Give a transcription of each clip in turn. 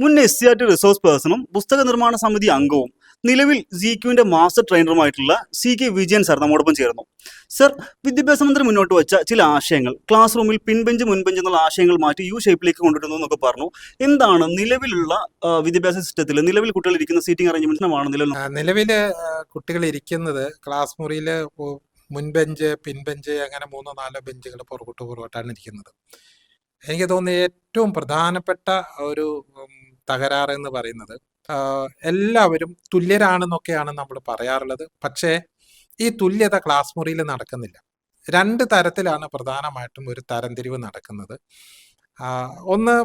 മുൻ S C R T resource പേഴ്സണും പുസ്തക നിർമ്മാണ സമിതി അംഗവും നിലവിൽ സിക്യുവിന്റെ മാസ്റ്റർ ട്രെയിനറുമായിട്ടുള്ള സി കെ വിജയൻ സാർ നമ്മോടൊപ്പം ചേർന്നു. സർ വിദ്യാഭ്യാസ മന്ത്രി മുന്നോട്ട് വെച്ച ചില ആശയങ്ങൾ ക്ലാസ് റൂമിൽ പിൻബെഞ്ച് മുൻബെഞ്ച് എന്നുള്ള ആശയങ്ങൾ മാറ്റി യു ഷേപ്പിലേക്ക് കൊണ്ടുവരുന്നു എന്നൊക്കെ പറഞ്ഞു. എന്താണ് നിലവിലുള്ള വിദ്യാഭ്യാസ സിസ്റ്റത്തിൽ നിലവിൽ കുട്ടികൾ ഇരിക്കുന്ന സീറ്റിംഗ് അറേഞ്ച്മെന്റ് നിലവിൽ നിലവിൽ കുട്ടികൾ ഇരിക്കുന്നത് ക്ലാസ് മുറിയിൽ മുൻബെഞ്ച് പിൻബെഞ്ച് അങ്ങനെ മൂന്നോ നാലോ ബെഞ്ചുകൾ പുറകോട്ട് പുറകോട്ടാണ് ഇരിക്കുന്നത്. എനിക്ക് തോന്നുന്നു ഏറ്റവും പ്രധാനപ്പെട്ട ഒരു തകരാറ് എന്ന് പറയുന്നത് എല്ലാവരും തുല്യരാണെന്നൊക്കെയാണ് നമ്മൾ പറയാറുള്ളത്. പക്ഷേ ഈ തുല്യത ക്ലാസ് മുറിയിൽ നടക്കുന്നില്ല. രണ്ട് തരത്തിലാണ് പ്രധാനമായിട്ടും ഒരു തരംതിരിവ് നടക്കുന്നത്. ഒന്ന്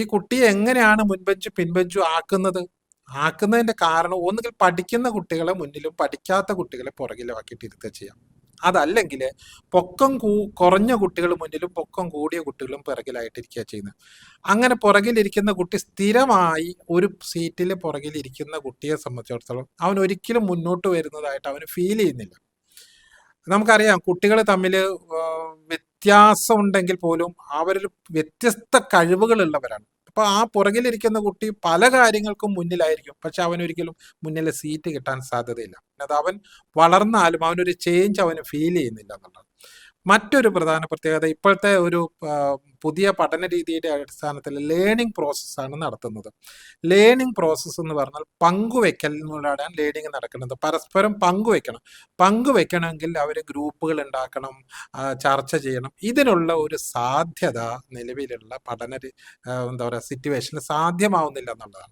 ഈ കുട്ടിയെ എങ്ങനെയാണ് മുൻപഞ്ചു പിൻപഞ്ചു ആക്കുന്നത്? ആക്കുന്നതിന്റെ കാരണം ഒന്നുകിൽ പഠിക്കുന്ന കുട്ടികളെ മുന്നിലും പഠിക്കാത്ത കുട്ടികളെ പുറകിലും ആക്കിയിട്ട് ഇരുത്തുക ചെയ്യാം. അതല്ലെങ്കിൽ പൊക്കം കൂ കുറഞ്ഞ കുട്ടികൾ മുന്നിലും പൊക്കം കൂടിയ കുട്ടികളും പിറകിലായിട്ടിരിക്കുക ചെയ്യുന്നത് അങ്ങനെ പുറകിലിരിക്കുന്ന കുട്ടി സ്ഥിരമായി ഒരു സീറ്റിൽ പുറകിലിരിക്കുന്ന കുട്ടിയെ സംബന്ധിച്ചിടത്തോളം അവൻ ഒരിക്കലും മുന്നോട്ട് വരുന്നതായിട്ട് അവന് ഫീൽ ചെയ്യുന്നില്ല. നമുക്കറിയാം കുട്ടികൾ തമ്മിൽ വ്യത്യാസം ഉണ്ടെങ്കിൽ പോലും അവരിൽ വ്യത്യസ്ത കഴിവുകളുള്ളവരാണ്. അപ്പൊ ആ പുറകിലിരിക്കുന്ന കുട്ടി പല കാര്യങ്ങൾക്കും മുന്നിലായിരിക്കും. പക്ഷെ അവൻ ഒരിക്കലും മുന്നിലെ സീറ്റ് കിട്ടാൻ സാധ്യതയില്ല. അത് അവൻ വളർന്നാലും അവനൊരു ചേഞ്ച് അവന് ഫീൽ ചെയ്യുന്നില്ല എന്നുള്ളത്. മറ്റൊരു പ്രധാന പ്രത്യേകത ഇപ്പോഴത്തെ ഒരു പുതിയ പഠന രീതിയുടെ അടിസ്ഥാനത്തിൽ ലേണിംഗ് പ്രോസസ്സാണ് നടത്തുന്നത്. ലേണിംഗ് പ്രോസസ്സ് എന്ന് പറഞ്ഞാൽ പങ്കുവെക്കലിലൂടെയാണ് ലേണിംഗ് നടക്കുന്നത്. പരസ്പരം പങ്കുവെക്കണം. പങ്കുവെക്കണമെങ്കിൽ അവർ ഗ്രൂപ്പുകൾ ഉണ്ടാക്കണം ചർച്ച ചെയ്യണം. ഇതിനുള്ള ഒരു സാധ്യത നിലവിലുള്ള പഠന എന്താ പറയുക സിറ്റുവേഷന് സാധ്യമാവുന്നില്ല എന്നുള്ളതാണ്.